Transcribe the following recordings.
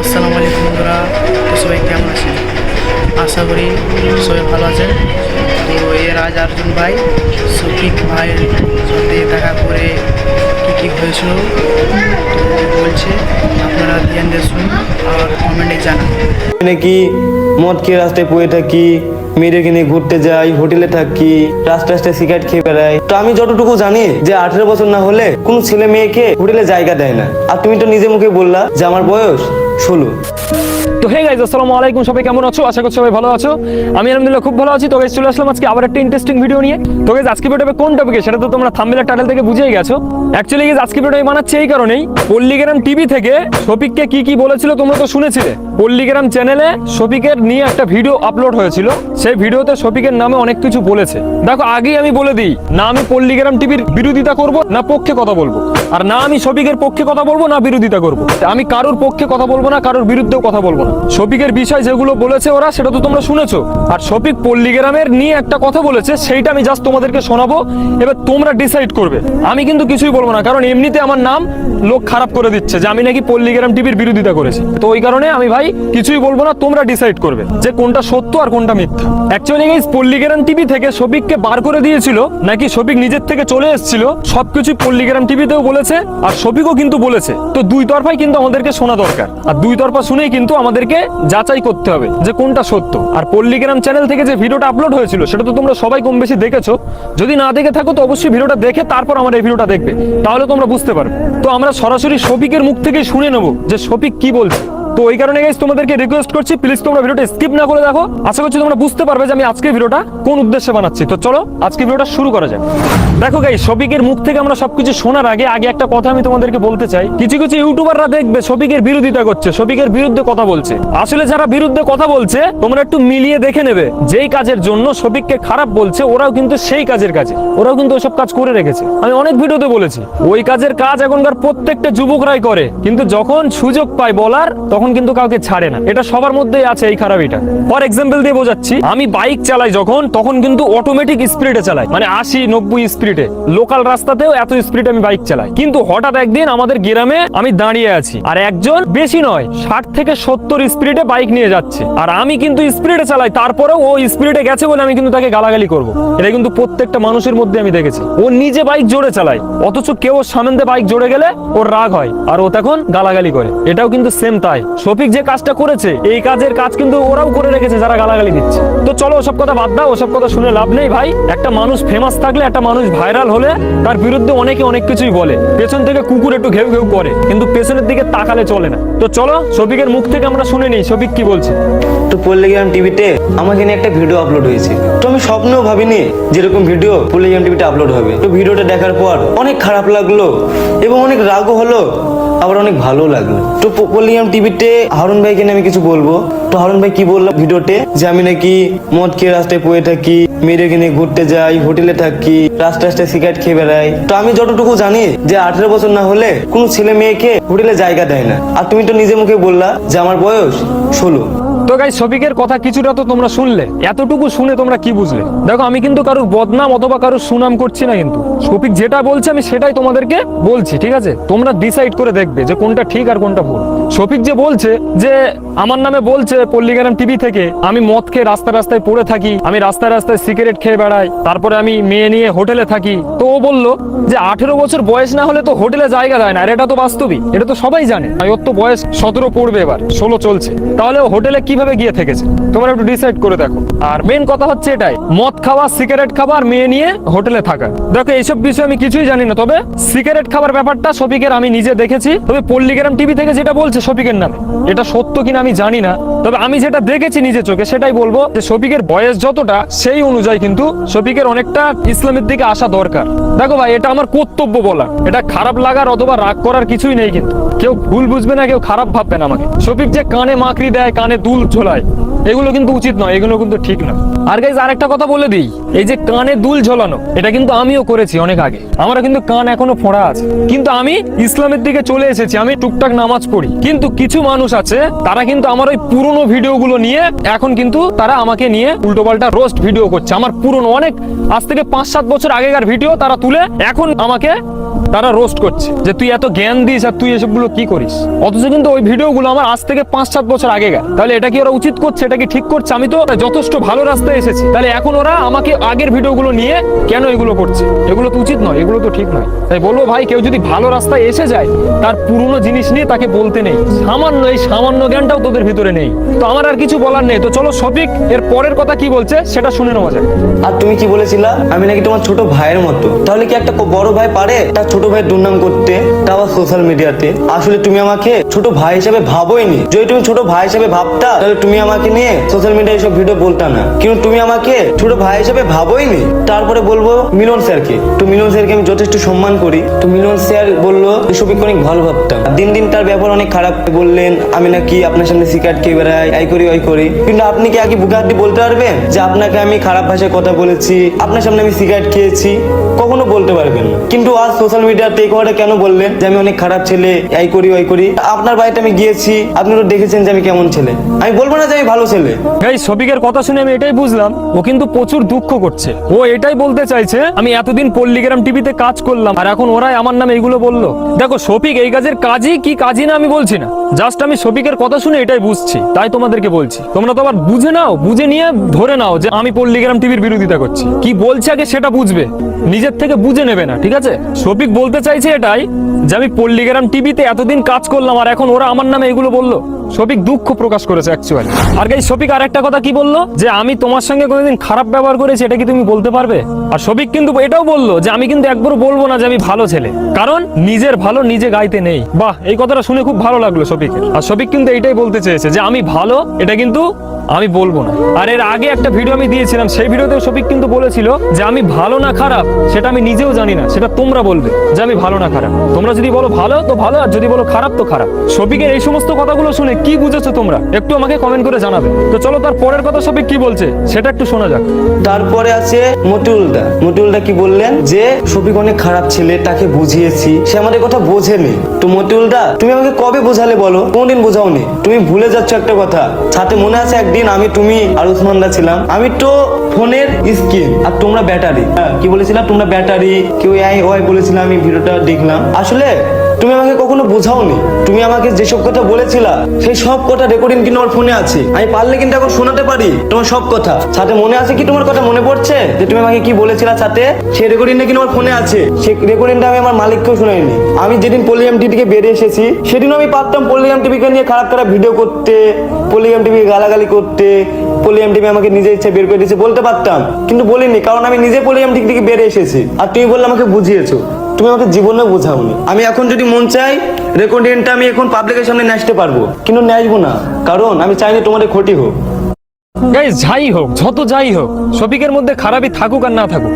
আসসালামু আলাইকুম বন্ধুরা, তো সবাই কেমন আছেন? আশা করি সবাই ভালো আছেন। তো এর আজ অর্জুন ভাই শফিক ভাইয়ের সাথে দেখা করে কী কী হয়েছিল, তো বলছে, আপনারা ধ্যান দিয়ে শুনুন আর কমেন্টে জানান। নাকি মদ খেয়ে রাস্তায় পড়ে থাকি, মেয়েদেরকে নিয়ে ঘুরতে যাই, হোটেলে থাকি রাস্তা রাস্তায় সিগারেট খেয়ে বেড়াই। তো আমি যতটুকু জানি যে আঠেরো বছর না হলে কোনো ছেলে মেয়েকে হোটেলে জায়গা দেয় না। আর তুমি তো নিজে মুখে বললা যে আমার বয়স ষোলো। তো হে গাইজ আসসালামু আলাইকুম, সবাই কেমন আছো? আশা করছি সবাই ভালো আছো। আমি আলহামদুলিল্লাহ খুব ভালো আছি। তো গাইজ চলে আসলাম আজকে আবার একটা ইন্টারেস্টিং ভিডিও নিয়ে। তো গাইজ আজকে ভিডিওটা কোন টপিকে সেটা তো তোমরা থাম্বনেল টাইটেল থেকে বুঝেই গেছো। অ্যাকচুয়ালি গাইজ আজকে ভিডিও বানাচ্ছি এই কারণেই। পল্লীগ্রাম টিভি থেকে শফিককে কি কি বলেছিল তোমরা তো শুনেছিলে। পল্লীগ্রাম চ্যানেলে শফিকের নিয়ে একটা ভিডিও আপলোড হয়েছিল। সেই ভিডিওতে শফিকের নামে অনেক কিছু বলেছে। দেখো, আগেই আমি বলে দিই, না আমি পল্লীগ্রাম টিভির বিরোধিতা করব, না পক্ষে কথা বলব। আর না আমি শফিকের পক্ষে কথা বলব, না বিরোধিতা করব। আমি কারোর পক্ষে কথা বলব না, কারোর বিরুদ্ধেও কথা বলব না। শফিকের বিষয় যেগুলো বলেছে ওরা, সেটা তো তোমরা শুনেছো। আর শফিক পল্লীগ্রামের নিয়ে একটা কথা বলেছে, সেইটা আমি জাস্ট তোমাদেরকে শোনাবো। এবার তোমরা ডিসাইড করবে। আমি কিন্তু কিছুই বলব না, কারণ এমনিতে আমার নাম লোক খারাপ করে দিচ্ছে যে আমি নাকি পল্লীগ্রাম টিভির বিরোধিতা করেছি। তো ওই কারণে আমি ভাই কিছুই বলব না, তোমরা ডিসাইড করবে যে কোনটা সত্য আর কোনটা মিথ্যা। অ্যাকচুয়ালি গাইস পল্লীগ্রাম টিভি থেকে শফিককে বার করে দিয়েছিল, নাকি শফিক নিজের থেকে চলে এসেছিল, সবকিছু পল্লীগ্রাম টিভিতেও বলেছে আর শফিকও কিন্তু বলেছে। তো দুই তরফাই কিন্তু আমাদেরকে শোনা দরকার। আর দুই তরফা শুনেই কিন্তু আমাদেরকে যাচাই করতে হবে যে কোনটা সত্য। আর পল্লিগ্রাম চ্যানেল থেকে যে ভিডিওটা আপলোড হয়েছিল, সেটা তো তোমরা সবাই কম বেশি দেখেছ। যদি না দেখে থাকো, তো অবশ্যই ভিডিওটা দেখে তারপর আমার এই ভিডিওটা দেখবে। তাহলে তোমরা বুঝতে পারবে। তো আমরা সরাসরি শফিকের মুখ থেকে শুনে নেব যে শফিক কি বলছে। তো ওই কারণে গাইস তোমাদেরকে রিকোয়েস্ট করছি প্লিজ তোমরা ভিডিওটা স্কিপ না করে দেখো। আশা করছি তোমরা বুঝতে পারবে যে আমি আজকে ভিডিওটা কোন উদ্দেশ্যে বানাচ্ছি। তো চলো, আজকে ভিডিওটা শুরু করা যাক। দেখো গাইস শফিকের মুখ থেকে আমরা সবকিছু শোনার আগে আগে একটা কথা আমি তোমাদেরকে বলতে চাই। কিছু কিছু ইউটিউবাররা দেখবে শফিকের বিরোধিতা করছে, শফিকের বিরুদ্ধে কথা বলছে। আসলে যারা বিরুদ্ধে কথা বলছে, তোমরা একটু মিলিয়ে দেখে নেবে। যেই কাজের জন্য শফিককে খারাপ বলছে, ওরাও কিন্তু সেই কাজের কাজে। ওরাও কিন্তু ওসব কাজ করে রেখেছে। আমি অনেক ভিডিওতে বলেছি, ওই কাজের কাজ এখনকার প্রত্যেকটা যুবকরাই করে। কিন্তু যখন সুযোগ পায় বলার, তখন কিন্তু কাউকে ছাড়ে না। এটা সবার মধ্যেই আছে এই খারাপিটা। ফর এক্সাম্পল দিয়ে বোঝাচ্ছি, আমি বাইক চালাই যখন, তখন কিন্তু অটোমেটিক স্পিডে চালাই। মানে আশি, নব্বই স্পিডে লোকাল রাস্তাতেও এত স্পিডে আমি বাইক চালাই। কিন্তু হঠাৎ একদিন আমাদের গ্রামে আমি দাঁড়িয়ে আছি, আর একজন বেশি নয়, ষাট থেকে সত্তর স্পিডে বাইক নিয়ে যাচ্ছে। আর আমি কিন্তু স্পিডে চালাই, তারপরেও ও স্পিডে গেছে বলে আমি কিন্তু তাকে গালাগালি করব। এটা কিন্তু প্রত্যেকটা মানুষের মধ্যে আমি দেখেছি। ও নিজে বাইক জোরে চালায়, অথচ কেউ সামনে বাইক জোরে গেলে ওর রাগ হয়, আর ও তখন গালাগালি করে। এটাও কিন্তু সেম তাই। শফিক যে কাজটা করেছে, এই কাজের কাজ কিন্তু ওরাও করে রেখেছে যারা গালাগালি দিচ্ছে। তো চলো ওসব কথা বাদ দাও, ওসব কথা শুনে লাভ নেই ভাই। একটা মানুষ ফেমাস থাকলে, একটা মানুষ ভাইরাল হলে, তার বিরুদ্ধে অনেকে অনেক কিছুই বলে। পেছন থেকে কুকুর একটু ঘেউ ঘেউ করে, কিন্তু পেছনের দিকে তাকালে চলে না। তো চলো, শফিকের মুখ থেকে আমরা শুনে নিই, শফিক কি বলছে? তো পল্লীগ্রাম টিভিতে আমাকে নিয়ে একটা ভিডিও আপলোড হয়েছে। তো আমি স্বপ্নেও ভাবিনি যেরকম ভিডিও পল্লীগ্রাম টিভিতে আপলোড হবে। তো ভিডিওটা দেখার পর অনেক খারাপ লাগল এবং অনেক রাগও হলো। আবার অনেক ভালো লাগল। তো বললাম টিভিতে হারুন ভাইকে আমি কিছু বলব। তো হারুন ভাই কি বললাম ভিডিওতে? যে আমি নাকি মদ খেয়ে রাস্তায় পড়ে থাকি, মেয়েদেরকে কিনে ঘুরতে যাই, হোটেলে থাকি, রাস্তায় রাস্তায় সিগারেট খেয়ে বেড়াই। তো আমি যতটুকু জানি যে আঠেরো বছর না হলে কোনো ছেলে মেয়েকে হোটেলে জায়গা দেয় না। আর তুমি তো নিজে মুখে বললা যে আমার বয়স ষোলো। তো গাই শফিকের কথা কিছুটা তো তোমরা শুনলে। এতটুকু শুনে তোমরা কি বুঝলে? দেখো, আমি কিন্তু কারোর বদনাম অথবা কারোর সুনাম করছি না কিন্তু। শফিক যেটা বলছে, আমি সেটাই তোমাদেরকে বলছি, ঠিক আছে? তোমরা ডিসাইড করে দেখবে যে কোনটা ঠিক আর কোনটা ভুল। শফিক যে বলছে যে, আমার নামে বলছে পল্লীগ্রাম টিভি থেকে, আমি মদ খেয়ে রাস্তা রাস্তায় পড়ে থাকি, আমি রাস্তায় রাস্তায় সিগারেট খেয়ে বেড়াই, তারপরে আমি মেয়ে নিয়ে হোটেলে থাকি। তো ও বলল যে, আঠেরো বছর বয়স না হলে তো হোটেলে জায়গা দেয় না, আর এটা তো বাস্তবিক এটা তো সবাই জানে। ওর তো বয়স সতেরো পড়বে এবার, ষোলো চলছে। তাহলে হোটেলে কীভাবে গিয়ে থেকেছে? তোমরা একটু ডিসাইড করে দেখো। আর মেন কথা হচ্ছে এটাই, মদ খাওয়া সিগারেট আর মেয়ে নিয়ে হোটেলে থাকা। দেখো, এইসব বিষয়ে আমি কিছুই জানি না, তবে সিগারেট খাবার ব্যাপারটা শফিকের আমি নিজে দেখেছি। তবে পল্লীগ্রাম টিভি থেকে যেটা বলছে শফিকের নামে, এটা সত্য কিনা আমি জানি না। তবে আমি যেটা দেখেছি নিজে চোখে, সেটাই বলব যে শফিকের বয়স যতটা, সেই অনুযায়ী কিন্তু শফিকের অনেকটা ইসলামের দিকে আসা দরকার। দেখো ভাই, এটা আমার কর্তব্য বলা। এটা খারাপ লাগার অথবা রাগ করার কিছুই নেই কিন্তু। কেউ ভুল বুঝবে না, কেউ খারাপ ভাববে না আমাকে। শফিক যে কানে মাকড়ি দেয়, কানে দুল ঝোলায় এগুলো কিন্তু উচিত নয়, এগুলো কিন্তু ঠিক না আর গাইজ আরেকটা কথা বলে দিই। এই যে কানে দুল ঝোলানো, এটা কিন্তু আমিও করেছি অনেক আগে। আমার কিন্তু কান এখনও ফোড়া আছে। কিন্তু আমি ইসলামের দিকে চলে এসেছি, আমি টুকটাক নামাজ পড়ি। কিন্তু কিছু মানুষ আছে, তারা কিন্তু আমার ওই পুরনো পুরনো ভিডিওগুলো নিয়ে, এখন কিন্তু তারা আমাকে নিয়ে উল্টোপাল্টা রোস্ট ভিডিও করছে। আমার পুরনো অনেক, আজ থেকে পাঁচ সাত বছর আগেকার ভিডিও তারা তুলে, এখন আমাকে তারা রোস্ট করছে। যে তুই এত জ্ঞান দিস আর তুই এসবগুলো কি করিস? অথচ কিন্তু ওই ভিডিওগুলো আমার আজ থেকে পাঁচ সাত বছর আগেকার। তাহলে এটা কি ওরা উচিত করছে? এটা কি ঠিক করছে? আমি তো যথেষ্ট ভালো রাস্তায় এসেছি। তাহলে এখন ওরা আমাকে আগের ভিডিওগুলো নিয়ে কেন এগুলো করছে? এগুলো তো উচিত নয়, এগুলো তো ঠিক নয়। তাই বলব ভাই, কেউ যদি ভালো রাস্তায় এসে যায়, তার পুরনো জিনিস নিয়ে তাকে বলতে নেই। সামান্য, এই সামান্য জ্ঞানটাও তোদের ভিতরে নেই। তো আমার আর কিছু বলার নেই। তো চলো শফিক, এর পরের কথা কি বলছে, সেটা শুনে নেওয়া যাক। আর তুমি কি বলেছিলা? আমি নাকি তোমার ছোট ভাইয়ের মতো। তাহলে কি একটা বড় ভাই পারে? তার ছোট ভাইয়ের দুর্নাম করতে তাও সোশ্যাল মিডিয়াতে আসলে তুমি আমাকে ছোট ভাই হিসেবে ভাবোইনি। যদি তুমি ছোট ভাই হিসেবে ভাবতা, তাহলে তুমি আমাকে নিয়ে সোশ্যাল মিডিয়ায় এসব ভিডিও বলতা না। কিন্তু তুমি আমাকে ছোট ভাই হিসেবে ভাবোইনি। তারপরে বলব মিলন স্যারকে। তো মিলন স্যারকে আমি যথেষ্ট সম্মান করি। তো মিলন স্যার বলল সবিক অনেক ভালো ভাবতাম। দিন দিন তার ব্যাপার অনেক খারাপ। বললেন, আমি নাকি আপনার সামনে সিগারেট খেয়ে বেড়াই এই করি, ওই করি। কিন্তু আপনি কি আগে বুকে হাত বলতে পারবেন যে, আপনাকে আমি খারাপ ভাষায় কথা বলেছি, আপনার সামনে আমি সিগারেট খেয়েছি? কখনো বলতে পারবেন না। কিন্তু আজ সোশ্যাল মিডিয়াতে এই কথাটা কেন বললেন? যে আমি অনেক খারাপ ছেলে, এই করি, ওই করি। আপনার বাড়িতে আমি গিয়েছি, আপনি তো দেখেছেন যে আমি কেমন ছেলে। আমি বলব না যে আমি ভালো ছেলে। এই শফিকের কথা শুনে আমি এটাই বুঝলাম, ও কিন্তু প্রচুর দুঃখ করছে। ও এটাই বলতে চাইছে, আমি এতদিন পল্লিগ্রাম টিভিতে কাজ করলাম, আর এখন ওরাই আমার নামে এগুলো বলল। দেখো শফিক এই কাজের কাজই কি কাজই না আমি বলছি না। জাস্ট আমি শফিকের কথা শুনে এটাই বুঝছি, তাই তোমাদেরকে বলছি। তোমরা তো আবার বুঝে নাও, বুঝে নিয়ে ধরে নাও যে আমি পল্লিগ্রাম টিভির বিরোধিতা করছি। কি বলছে আগে সেটা বুঝবে? নিজের থেকে বুঝে নেবে না, ঠিক আছে? শফিক বলতে চাইছে এটাই যে আমি পল্লিগ্রাম টিভিতে এতদিন কাজ করলাম আর এখন ওরা আমার নামে এগুলো বলল। শফিক দুঃখ প্রকাশ করেছে অ্যাকচুয়ালি আর গাই শফিক আর একটা কথা কি বলল? যে আমি তোমার সঙ্গে কোনোদিন খারাপ ব্যবহার করেছি, এটা কি তুমি বলতে পারবে? আর শফিক কিন্তু এটাও বলল যে আমি কিন্তু একবার বলব না যে আমি ভালো ছেলে। কারণ নিজের ভালো নিজে গাইতে নেই। বাহ, এই কথাটা শুনে খুব ভালো লাগল শফিকের। আর শফিক কিন্তু এইটাই বলতে চেয়েছে যে আমি ভালো, এটা কিন্তু আমি বলব না। আর এর আগে একটা ভিডিও আমি দিয়েছিলাম, সেই ভিডিওতেও শফিক কিন্তু বলেছিল যে আমি ভালো না খারাপ, সেটা আমি নিজেও জানি না, সেটা তোমরা বলবে যে আমি ভালো না খারাপ। তোমরা যদি বলো ভালো, তো ভালো, আর যদি বলো খারাপ, তো খারাপ। শফিকের এই সমস্ত কথাগুলো শুনে কি বুঝেছ তোমরা? একটু আমাকে কমেন্ট করে জানাবে। তো চলো তার পরের কথা শফিক কি বলছে, সেটা একটু শোনা যাক। তারপরে আছে মতিউলদা মতিউলদা কি বললেন? যে শফিক অনেক খারাপ ছেলে, তাকে বুঝিয়েছি। সে আমাদের কথা বোঝেনি। তো মতিউলদা তুমি আমাকে কবে বোঝালে বলো? কোনদিন বোঝাওনি। তুমি ভুলে যাচ্ছ একটা কথা। সাথে মনে আছে একদিন আমি, তুমি আর উসমানদা ছিলাম। আমি তো ফোনের স্ক্রিন আর তোমরা ব্যাটারি। কি বলেছিলাম? তোমরা ব্যাটারি, কেউ ওই বলেছিলাম আমি ভিডিওটা দেখলাম। আসলে তুমি আমাকে কখনো বোঝাওনি। তুমি আমাকে যেসব কথা বলেছিলা, সেই সব কথা রেকর্ডিং কিন্তু আমার ফোনে আছে। আমি পারলে কিন্তু এখন শোনাতে পারি তোমার সব কথা। সাথে মনে আছে কি তোমার কথা মনে পড়ছে? যে তুমি আমাকে কি বলেছিলা সাথে সেই রেকর্ডিংটা কিন্তু আমার ফোনে আছে। সেই রেকর্ডিংটা আমি আমার মালিককেও শোনাইনি। আমি যেদিন পলিয়াম টিভি থেকে বেরিয়ে এসেছি, সেদিনও আমি পারতাম পলিয়াম টিভিকে নিয়ে খারাপ খারাপ ভিডিও করতে পলিয়াম টিভি গালাগালি করতে পলিয়াম টিভি আমাকে নিজে ইচ্ছে বের করে দিয়েছে বলতে পারতাম। কিন্তু বলিনি, কারণ আমি নিজে পলিয়াম টিভি থেকে বেরিয়ে এসেছি। আর তুমি বললে আমাকে বুঝিয়েছো। তুমি আমাকে জীবনে বোঝাওনি। আমি এখন যদি মন চাই রেকর্ডিংটা আমি এখন পাবলিকের সামনে নাচতে পারব। কিন্তু নাচবো না। কারণ আমি চাই চাইনি তোমাদের ক্ষতি হোক। গাইজ যাই হোক, যত যাই হোক, শফিকের মধ্যে খারাপই থাকুক আর না থাকুক,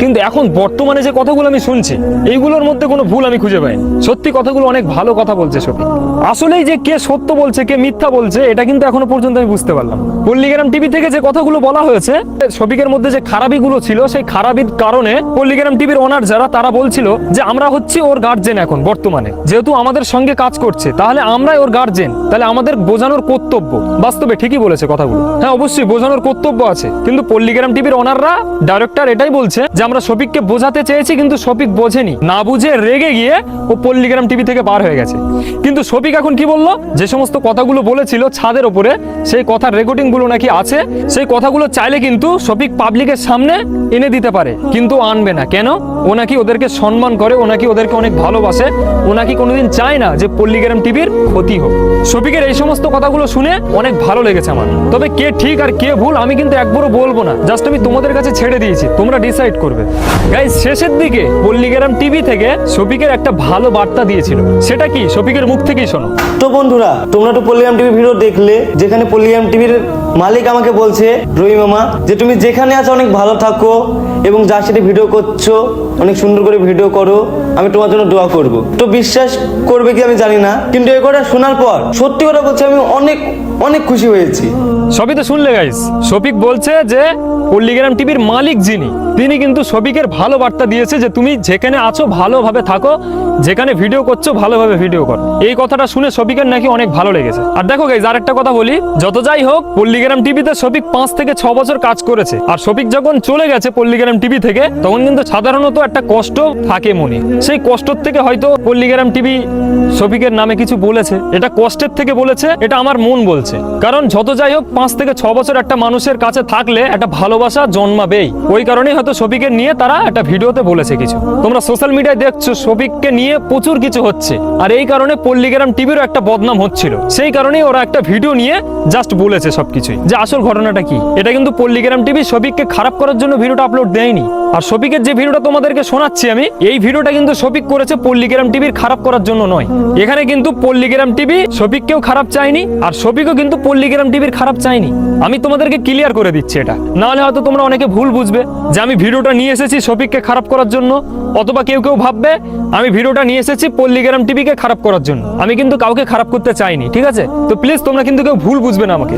কিন্তু এখন বর্তমানে যে কথাগুলো আমি শুনছি, এইগুলোর মধ্যে কোনো ভুল আমি খুঁজে পাইনি। সত্যি কথাগুলো অনেক ভালো কথা বলছে শফিক। আসলেই যে কে সত্য বলছে, কে মিথ্যা বলছে, এটা কিন্তু এখনও পর্যন্ত আমি বুঝতে পারলাম পল্লিগ্রাম টিভি থেকে যে কথাগুলো বলা হয়েছে, শফিকের মধ্যে যে খারাপিগুলো ছিল, সেই খারাপির কারণে পল্লিগ্রাম টিভির ওনার যারা, তারা বলছিল যে আমরা হচ্ছি ওর গার্জেন এখন বর্তমানে। যেহেতু আমাদের সঙ্গে কাজ করছে, তাহলে আমরাই ওর গার্জেন তাহলে আমাদের বোঝানোর কর্তব্য। বাস্তবে ঠিকই বলেছে কথাগুলো। হ্যাঁ অবশ্যই বোঝানোর কর্তব্য আছে। কিন্তু পল্লিগ্রাম টিভির ওনাররা, ডাইরেক্টর এটাই বলছে যে, আমরা শফিককে বোঝাতে চেয়েছি, কিন্তু শফিক বোঝেনি। না বুঝে রেগে গিয়ে ও পল্লিগ্রাম টিভি থেকে বার হয়ে গেছে। কিন্তু শফিক এখন কি বলল? যে সমস্ত কথাগুলো বলেছিল ছাদের ওপরে, সেই কথার রেকর্ডিংগুলো নাকি আছে। সেই কথাগুলো চাইলে কিন্তু শফিক পাবলিকের সামনে এনে দিতে পারে। কিন্তু আনবে না। কেন? ও নাকি ওদেরকে সম্মান করে, ও নাকি ওদেরকে অনেক ভালোবাসে। ও নাকি কোনোদিন চায় না যে পল্লিগ্রাম টিভির ক্ষতি হোক। শফিকের এই সমস্ত কথাগুলো শুনে অনেক ভালো লেগেছে আমার। তবে কে ঠিক আর কে ভুল, আমি কিন্তু একবারও বলব না। জাস্ট আমি তোমাদের কাছে ছেড়ে দিয়েছি, তোমরা ডিসাইড করবে। গাইজ শেষের দিকে পল্লিগ্রাম টিভি থেকে শফিকের একটা ভালো বার্তা দিয়েছিল। সেটা কি? শফিকের মুখ থেকেই শোনো। তো বন্ধুরা, তোমরা তো পল্লিগ্রাম টিভি ভিডিও দেখলে, যেখানে পল্লিগ্রাম টিভির মালিক আমাকে বলছে রবি মামা, যে তুমি যেখানে আছো অনেক ভালো থাকো এবং যার সাথে ভিডিও করছ, অনেক সুন্দর করে ভিডিও করো, আমি তোমার জন্য দোয়া করব। তো বিশ্বাস করবে কি আমি জানি না, কিন্তু এ কথা শোনার পর সত্যি কথা বলছে, আমি অনেক অনেক খুশি হয়েছি। সবই তো শুনলে গাইস শফিক বলছে যে পল্লিগ্রাম টিভির মালিক যিনি তিনি কিন্তু সবিকের ভালো বার্তা দিয়েছে যে তুমি যেখানে আছো ভালোভাবে থাকো, যেখানে ভিডিও করছ ভালোভাবে ভিডিও কর। এই কথাটা শুনে সবিকের নাকি অনেক ভালো লেগেছে। আর দেখো গাইজ আর একটা কথা বলি, যত যাই হোক, পল্লিগ্রাম টিভিতে সবিক পাঁচ থেকে ছ বছর কাজ করেছে। আর সবিক যখন চলে গেছে পল্লিগ্রাম টিভি থেকে, তখন কিন্তু সাধারণত একটা কষ্ট থাকে মনে। সেই কষ্টর থেকে হয়তো পল্লিগ্রাম টিভি সফিকের নামে কিছু বলেছে। এটা কষ্টের থেকে বলেছে, এটা আমার মন বলছে। কারণ যত যাই হোক, পাঁচ থেকে ছ বছর একটা মানুষের কাছে থাকলে একটা ভালোবাসা জন্মাবেই। ওই কারণেই হয়তো শফিকের নিয়ে তারা একটা ভিডিওতে বলেছে কিছু। তোমরা সোশ্যাল মিডিয়ায় দেখছ, শফিককে নিয়ে প্রচুর কিছু হচ্ছে। আর এই কারণে পল্লিগ্রাম টিভিরও একটা বদনাম হচ্ছিল। সেই কারণেই ওরা একটা ভিডিও নিয়ে জাস্ট বলেছে সবকিছুই। যে আসল ঘটনাটা কি? এটা কিন্তু পল্লিগ্রাম টিভি শফিককে খারাপ করার জন্য ভিডিওটা আপলোড দেয়নি। আর শফিকের যে ভিডিওটা তোমাদেরকে শোনাচ্ছি আমি, এই ভিডিওটা কিন্তু শফিক করেছে পল্লিগ্রাম টিভির খারাপ করার জন্য নয়। এখানে কিন্তু পল্লিগ্রাম টিভি শফিককেও খারাপ চায়নি, আর শফিকও কিন্তু পল্লিগ্রাম টিভির খারাপ চায়নি। আমি তোমাদেরকে ক্লিয়ার করে দিচ্ছি এটা। নাহলে হয়তো তোমরা অনেকে ভুল বুঝবে যে আমি ভিডিওটা নিয়ে এসেছি শফিককে খারাপ করার জন্য, অথবা কেউ কেউ ভাববে, আমি ভিডিওটা নিয়ে এসেছি পল্লিগ্রাম টিভিকে খারাপ করার জন্য। আমি কিন্তু কাউকে খারাপ করতে চাইনি, ঠিক আছে? তো প্লিজ তোমরা কিন্তু কেউ ভুল বুঝবে না আমাকে।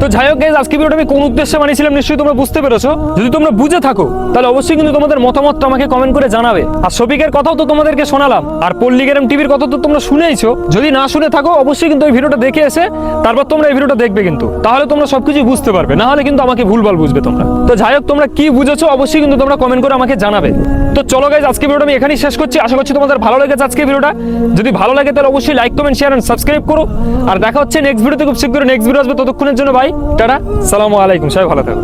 তো যাই হোক আজকে ভিডিওটা আমি কোন উদ্দেশ্যে বানিয়েছিলাম নিশ্চয়ই তোমরা বুঝতে পেরেছ। যদি তোমরা বুঝে থাকো, তাহলে অবশ্যই কিন্তু তোমাদের মতামতটা আমাকে কমেন্ট করে জানাবে। আর শফিকের কথাও তো তোমাদেরকে শোনালাম। আর পল্লিগ্রাম টিভির কথা তো তোমরা শুনেইছো। যদি না শুনে থাকো, অবশ্যই কিন্তু এই ভিডিওটা দেখে এসে তারপর তোমরা এই ভিডিওটা দেখবে কিন্তু। তাহলে তোমরা সবকিছু বুঝতে পারবে। না হলে কিন্তু আমাকে ভুলভাল বুঝবে তোমরা। তো যাই হোক, তোমরা কি বুঝেছ, অবশ্যই কিন্তু তোমরা কমেন্ট করে আমাকে জানাবে। তো চলো গাইজ আজকে ভিডিওটা আমি এখানেই শেষ করছি। আশা করছি তোমাদের ভালো লেগেছে আজকে ভিডিওটা। যদি ভালো লাগে, তাহলে অবশ্যই like comment share and subscribe করো। আর দেখা হচ্ছে নেক্সট ভিডিওতে খুব শীঘ্রই। নেক্সট ভিডিও আসবে ততক্ষণের জন্য ভাই টাটা। সালামু আলাইকুম সবাই ভালো থাকো।